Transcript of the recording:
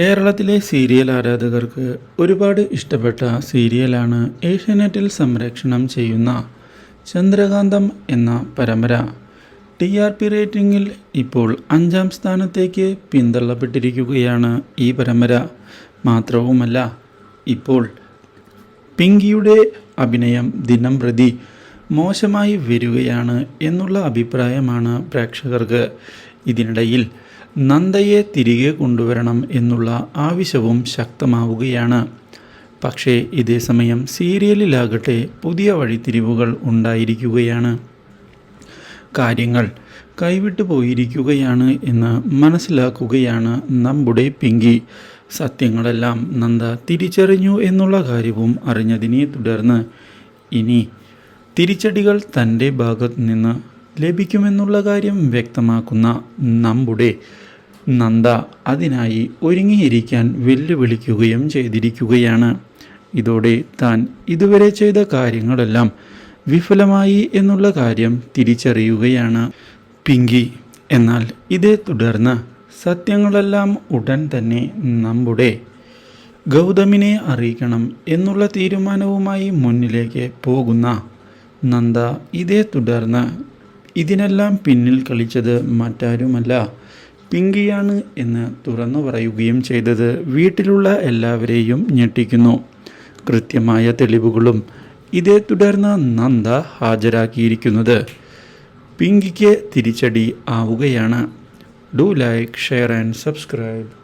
കേരളത്തിലെ സീരിയൽ ആരാധകർക്ക് ഒരുപാട് ഇഷ്ടപ്പെട്ട സീരിയലാണ് ഏഷ്യാനെറ്റിൽ സംരക്ഷണം ചെയ്യുന്ന ചന്ദ്രകാന്തം എന്ന പരമ്പര. ടി ആർ പി റേറ്റിംഗിൽ ഇപ്പോൾ അഞ്ചാം സ്ഥാനത്തേക്ക് പിന്തള്ളപ്പെട്ടിരിക്കുകയാണ് ഈ പരമ്പര. മാത്രവുമല്ല ഇപ്പോൾ പിങ്കിയുടെ അഭിനയം ദിനം പ്രതി മോശമായി വരികയാണ് എന്നുള്ള അഭിപ്രായമാണ് പ്രേക്ഷകർക്ക്. ഇതിനിടയിൽ നന്ദയെ തിരികെ കൊണ്ടുവരണം എന്നുള്ള ആവശ്യവും ശക്തമാവുകയാണ്. പക്ഷേ ഇതേസമയം സീരിയലിലാകട്ടെ പുതിയ വഴിത്തിരിവുകൾ ഉണ്ടായിരിക്കുകയാണ്. കാര്യങ്ങൾ കൈവിട്ടു പോയിരിക്കുകയാണ് എന്ന് മനസ്സിലാക്കുകയാണ് നമ്മുടെ പിങ്കി. സത്യങ്ങളെല്ലാം നന്ദ തിരിച്ചറിഞ്ഞു എന്നുള്ള കാര്യവും അറിഞ്ഞതിനെ തുടർന്ന് ഇനി തിരിച്ചടികൾ തന്റെ ഭാഗത്ത് നിന്ന് ലഭിക്കുമെന്നുള്ള കാര്യം വ്യക്തമാക്കുന്ന നമ്മുടെ നന്ദ അതിനായി ഒരുങ്ങിയിരിക്കാൻ വെല്ലുവിളിക്കുകയും ചെയ്തിരിക്കുകയാണ്. ഇതോടെ താൻ ഇതുവരെ ചെയ്ത കാര്യങ്ങളെല്ലാം വിഫലമായി എന്നുള്ള കാര്യം തിരിച്ചറിയുകയാണ്. പിങ്കി എന്നാൽ ഇതേ തുടർന്ന് സത്യങ്ങളെല്ലാം ഉടൻ തന്നെ നമ്മുടെ ഗൗതമിനെ അറിയിക്കണം എന്നുള്ള തീരുമാനവുമായി മുന്നിലേക്ക് പോകുന്ന നന്ദ ഇതേ തുടർന്ന് ഇതിനെല്ലാം പിന്നിൽ കളിച്ചത് മറ്റാരുമല്ല. പിങ്കിയാണ് എന്ന് തുറന്നു പറയുകയും ചെയ്തത്. വീട്ടിലുള്ള എല്ലാവരെയും ഞെട്ടിക്കുന്നു. കൃത്യമായ തെളിവുകളും ഇതേ തുടർന്ന് നന്ദ ഹാജരാക്കിയിരിക്കുന്നത്. പിങ്കിക്ക് തിരിച്ചടി ആവുകയാണ്. Do like share and subscribe.